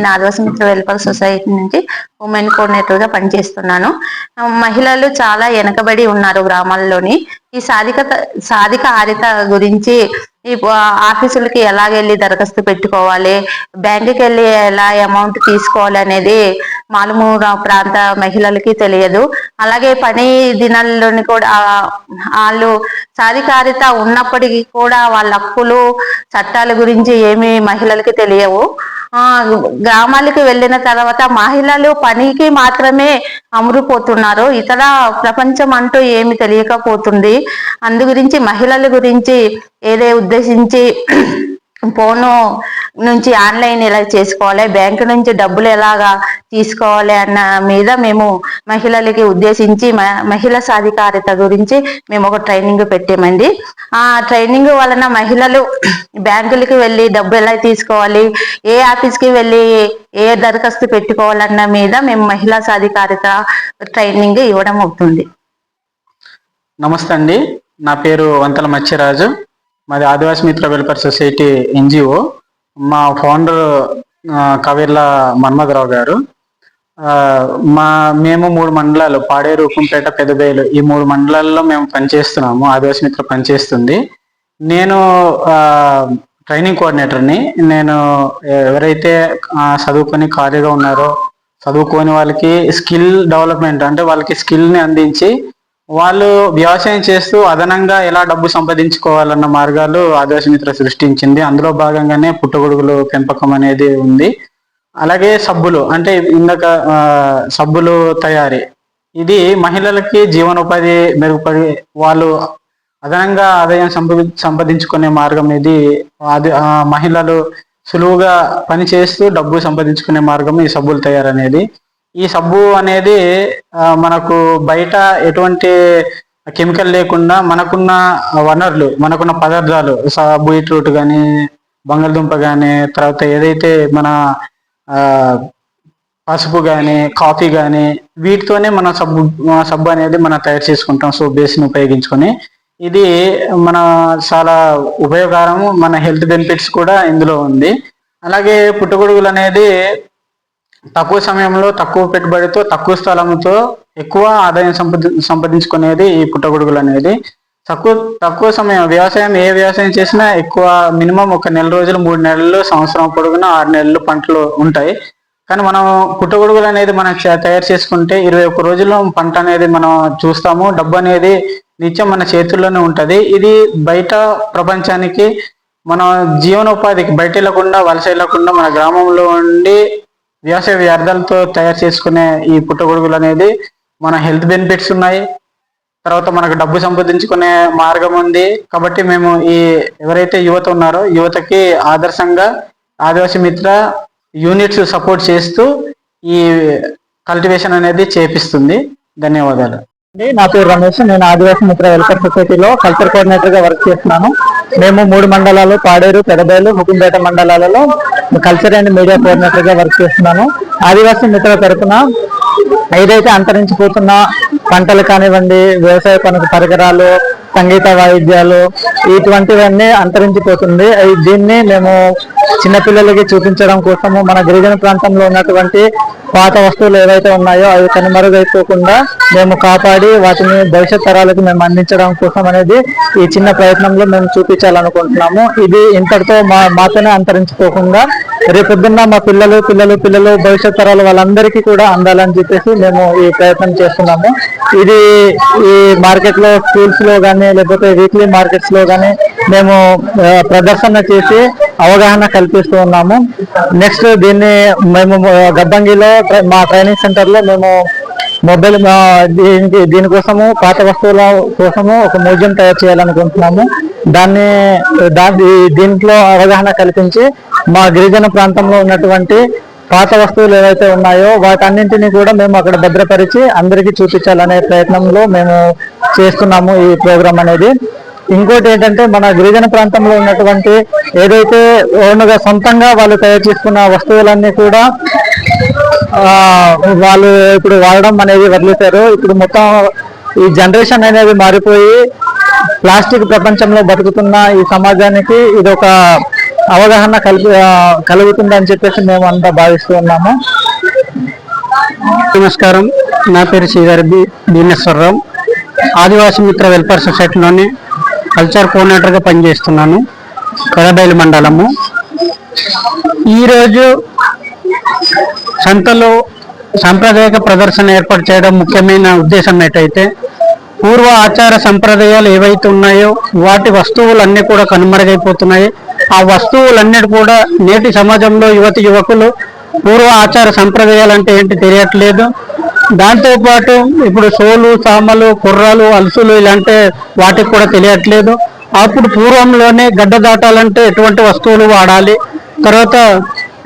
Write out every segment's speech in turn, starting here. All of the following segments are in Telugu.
నేను ఆదివాసమిత్ర వెల్ఫేర్ సొసైటీ నుంచి ఉమెన్ కోఆర్డినేటర్గా పనిచేస్తున్నాను. మహిళలు చాలా వెనకబడి ఉన్నారు గ్రామాల్లోని. ఈ సాధికత సాధిక ఆరిత గురించి ఈ ఆఫీసులకి ఎలాగెళ్ళి దరఖాస్తు పెట్టుకోవాలి బ్యాంకుకి వెళ్ళి ఎలా అమౌంట్ తీసుకోవాలి అనేది మారుమూల ప్రాంత మహిళలకి తెలియదు. అలాగే పని దినాల్లోని కూడా వాళ్ళు సాధికారిత ఉన్నప్పటికీ కూడా వాళ్ళ హక్కులు చట్టాల గురించి ఏమి మహిళలకి తెలియవు. ఆ గ్రామాలకు వెళ్ళిన తర్వాత మహిళలు పనికి మాత్రమే అమరుపోతున్నారు ఇతర ప్రపంచం అంటూ ఏమి తెలియకపోతుంది. అందు గురించి మహిళల గురించి ఏదే ఉద్దేశించి ఫోను నుంచి ఆన్లైన్ ఎలా చేసుకోవాలి? బ్యాంకు నుంచి డబ్బులు ఎలాగా తీసుకోవాలి అన్న మీద మేము మహిళలకి ఉద్దేశించి మ- మహిళా సాధికారిత గురించి మేము ఒక ట్రైనింగ్ పెట్టామండి. ఆ ట్రైనింగ్ వలన మహిళలు బ్యాంకులకి వెళ్ళి డబ్బు ఎలా తీసుకోవాలి ఏ ఆఫీస్కి వెళ్ళి ఏ దరఖాస్తు పెట్టుకోవాలన్న మీద మేము మహిళా సాధికారిత ట్రైనింగ్ ఇవ్వడం అవుతుంది. నమస్తే అండి. నా పేరు వంతల మత్స్యరాజు. మాది Adivasi Mitra welfare society NGO. మా ఫౌండర్ కవిర్ల మన్మధరావు గారు. మా మేము మూడు మండలాలు పాడేరు ఉప్పంపేట పెదబేలు ఈ మూడు మండలాల్లో మేము పనిచేస్తున్నాము ఆదివాసి మిత్ర పనిచేస్తుంది. నేను ట్రైనింగ్ కోఆర్డినేటర్ని నేను ఎవరైతే చదువుకొని ఖాళీగా ఉన్నారో చదువుకోని వాళ్ళకి స్కిల్ డెవలప్మెంట్ అంటే వాళ్ళకి స్కిల్ని అందించి వాళ్ళు వ్యవసాయం చేస్తూ అదనంగా ఎలా డబ్బు సంపాదించుకోవాలన్న మార్గాలు ఆదివాసి మిత్ర సృష్టించింది. అందులో భాగంగానే పుట్టగొడుగులు పెంపకం అనేది ఉంది. అలాగే సబ్బులు అంటే ఇందాక సబ్బులు తయారీ. ఇది మహిళలకి జీవనోపాధి మెరుగుపడి వాళ్ళు అదనంగా ఆదాయం సంపా సంపాదించుకునే మార్గం ఇది. అది మహిళలు సులువుగా పని చేస్తూ డబ్బు సంపాదించుకునే మార్గం ఈ సబ్బులు తయారు అనేది ఈ సబ్బు అనేది మనకు బయట ఎటువంటి కెమికల్ లేకుండా మనకున్న వనరులు మనకున్న పదార్థాలు బీట్రూట్ కానీ బంగాళదుంప కానీ తర్వాత ఏదైతే మన పసుపు కానీ కాఫీ కానీ వీటితోనే మన సబ్బు మన సబ్బు అనేది మనం తయారు చేసుకుంటాం. సో బేస్ని ఉపయోగించుకొని ఇది మన చాలా ఉపయోగకరము. మన హెల్త్ బెనిఫిట్స్ కూడా ఇందులో ఉంది. అలాగే పుట్టగొడుగులు అనేది తక్కువ సమయంలో తక్కువ పెట్టుబడితో తక్కువ స్థలంతో ఎక్కువ ఆదాయం సంపాది సంపాదించుకునేది ఈ పుట్టగొడుగులు అనేది. తక్కువ తక్కువ సమయం వ్యవసాయం ఏ వ్యవసాయం చేసినా ఎక్కువ మినిమం ఒక నెల రోజులు మూడు నెలలు సంవత్సరం పొడుగున ఆరు నెలలు పంటలు ఉంటాయి. కానీ మనం పుట్టగొడుగులు అనేది మనం తయారు చేసుకుంటే ఇరవై ఒక్క రోజుల్లో పంట అనేది మనం చూస్తాము. డబ్బు అనేది నిత్యం మన చేతుల్లోనే ఉంటుంది. ఇది బయట ప్రపంచానికి మన జీవనోపాధికి బయట వెళ్ళకుండా వలస వెళ్ళకుండా మన గ్రామంలో ఉండి వ్యవసాయ వ్యర్థాలతో తయారు చేసుకునే ఈ పుట్టగొడుగులు అనేది మన హెల్త్ బెనిఫిట్స్ ఉన్నాయి. తర్వాత మనకు డబ్బు సంపాదించుకునే మార్గం ఉంది. కాబట్టి మేము ఈ ఎవరైతే యువత ఉన్నారో యువతకి ఆదర్శంగా ఆదివాసి మిత్ర యూనిట్స్ సపోర్ట్ చేస్తూ ఈ కల్టివేషన్ అనేది చేపిస్తుంది. ధన్యవాదాలు. నా పేరు రమేష్. నేను ఆదివాసీ మిత్ర వెల్ఫేర్ సొసైటీలో కల్చర్ కోఆర్డినేటర్గా వర్క్ చేస్తున్నాను. మేము మూడు మండలాలు పాడేరు పెదబేలు ముకుంపేట మండలాలలో కల్చర్ అండ్ మీడియా కోఆర్డినేటర్గా వర్క్ చేస్తున్నాను. ఆదివాసీ మిత్ర తరపున ఏదైతే అంతరించిపోతున్న పంటలు కానివ్వండి వ్యవసాయ పనుల పరికరాలు సంగీత వాయిద్యాలు ఇటువంటివన్నీ అంతరించిపోతుంది. దీన్ని మేము చిన్నపిల్లలకి చూపించడం కోసము మన గిరిజన ప్రాంతంలో ఉన్నటువంటి పాత వస్తువులు ఏవైతే ఉన్నాయో అవి కనుమరుగైపోకుండా మేము కాపాడి వాటిని భవిష్యత్ తరాలకు మేము అందించడం కోసం అనేది ఈ చిన్న ప్రయత్నంలో మేము చూపించాలనుకుంటున్నాము. ఇది ఇంతటితో మా మాతోనే అంతరించిపోకుండా రేపొద్దున్న మా పిల్లలు పిల్లలు పిల్లలు భవిష్యత్ తరాలు వాళ్ళందరికీ కూడా అందాలని చెప్పేసి మేము ఈ ప్రయత్నం చేస్తున్నాము. ఇది ఈ మార్కెట్లో స్కూల్స్లో కానీ లేకపోతే వీక్లీ మార్కెట్స్లో కానీ మేము ప్రదర్శన చేసి అవగాహన కల్పిస్తూ ఉన్నాము. నెక్స్ట్ దీన్ని మేము ఆ, గబ్బంగిలో ట్రై- మా ట్రైనింగ్ సెంటర్లో మేము మొబైల్ దీనికి దీనికోసము పాత వస్తువుల కోసము ఒక మ్యూజియం తయారు చేయాలనుకుంటున్నాము. దాన్ని దాని దీంట్లో అవగాహన కల్పించి మా గిరిజన ప్రాంతంలో ఉన్నటువంటి పాత వస్తువులు ఏవైతే ఉన్నాయో వాటన్నింటినీ కూడా మేము అక్కడ భద్రపరిచి అందరికీ చూపించాలనే ప్రయత్నంలో మేము చేస్తున్నాము ఈ ప్రోగ్రాం అనేది. ఇంకోటి ఏంటంటే మన గిరిజన ప్రాంతంలో ఉన్నటువంటి ఏదైతే ఓన్గా సొంతంగా వాళ్ళు తయారు చేసుకున్న వస్తువులన్నీ కూడా వాళ్ళు ఇప్పుడు వాడడం అనేది వదిలేశారు. ఇప్పుడు మొత్తం ఈ జనరేషన్ అనేది మారిపోయి ప్లాస్టిక్ ప్రపంచంలో బతుకుతున్న ఈ సమాజానికి ఇది ఒక అవగాహన కలిపి కలుగుతుందని చెప్పేసి మేము అంతా భావిస్తూ ఉన్నాము. నమస్కారం. నా పేరు శ్రీగారి భీమేశ్వరరావు. ఆదివాసీ మిత్ర వెల్ఫేర్ సొసైటీలోని కల్చర్ కోఆర్డినేటర్గా పనిచేస్తున్నాను కడబైలు మండలము. ఈరోజు సంతలో సాంప్రదాయక ప్రదర్శన ఏర్పాటు చేయడం ముఖ్యమైన ఉద్దేశం ఏంటైతే పూర్వ ఆచార సంప్రదాయాలు ఏవైతే ఉన్నాయో వాటి వస్తువులన్నీ కూడా కనుమరుగైపోతున్నాయి. ఆ వస్తువులన్నిటి కూడా నేటి సమాజంలో యువతి యువకులు పూర్వ ఆచార సంప్రదాయాలు అంటే ఏంటి తెలియట్లేదు. దాంతో పాటు ఇప్పుడు సోలు సామలు కుర్రాలు అలుసులు ఇలాంటి వాటికి కూడా తెలియట్లేదు. అప్పుడు పూర్వంలోనే గడ్డ దాటాలంటే ఎటువంటి వస్తువులు వాడాలి? తర్వాత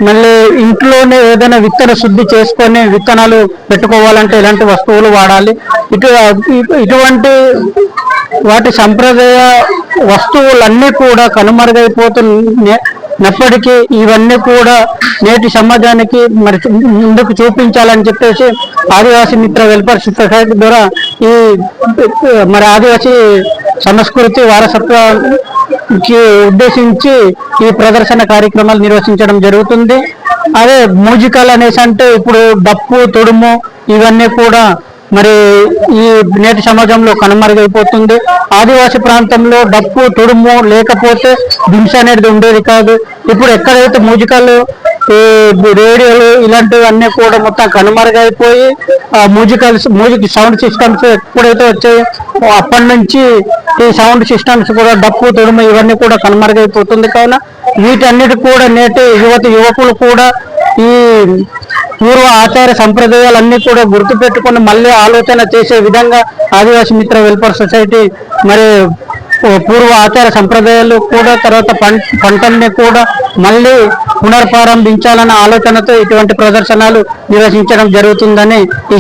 మళ్ళీ ఇంట్లోనే ఏదైనా విత్తన శుద్ధి చేసుకొని విత్తనాలు పెట్టుకోవాలంటే ఇలాంటి వస్తువులు వాడాలి? ఇటు ఇటు- ఇటువంటి వాటి సంప్రదాయ వస్తువులన్నీ కూడా కనుమరుగైపోతున్నప్పటికీ ఇవన్నీ కూడా నేటి సమాజానికి మరి ముందుకు చూపించాలని చెప్పేసి ఆదివాసీ మిత్ర వెల్ఫేర్ సొసైటీ ద్వారా ఈ మరి ఆదివాసీ సంస్కృతి వారసత్వానికి ఉద్దేశించి ఈ ప్రదర్శన కార్యక్రమాలు నిర్వహించడం జరుగుతుంది. అదే మూజికాలు అనేసి అంటే ఇప్పుడు డప్పు తొడుము ఇవన్నీ కూడా మరి ఈ నేటి సమాజంలో కనుమరుగైపోతుంది. ఆదివాసీ ప్రాంతంలో డప్పు తుడుము లేకపోతే దింస అనేది ఉండేది కాదు. ఇప్పుడు ఎక్కడైతే మూజికాలు రేడియోలు రేడియోలు ఇలాంటివన్నీ కూడా మొత్తం కనుమరుగైపోయి ఆ మ్యూజికల్స్ మ్యూజిక్ సౌండ్ సిస్టమ్స్ ఎప్పుడైతే వచ్చాయో అప్పటి నుంచి ఈ సౌండ్ సిస్టమ్స్ కూడా డప్పు తొడుము ఇవన్నీ కూడా కనుమరుగైపోతుంది. కావున వీటన్నిటి కూడా నేటి యువతి యువకులు కూడా ఈ పూర్వ ఆచార సంప్రదాయాలన్నీ కూడా గుర్తు పెట్టుకుని మళ్ళీ ఆలోచన చేసే విధంగా ఆదివాసీ మిత్ర వెల్ఫేర్ సొసైటీ మరి పూర్వ ఆచార సంప్రదాయాలు కూడా తర్వాత పంట పంటల్ని కూడా మళ్ళీ పునర్ప్రారంభించాలన్న ఆలోచనతో ఇటువంటి ప్రదర్శనలు నిర్వహించడం జరుగుతుందని ఈ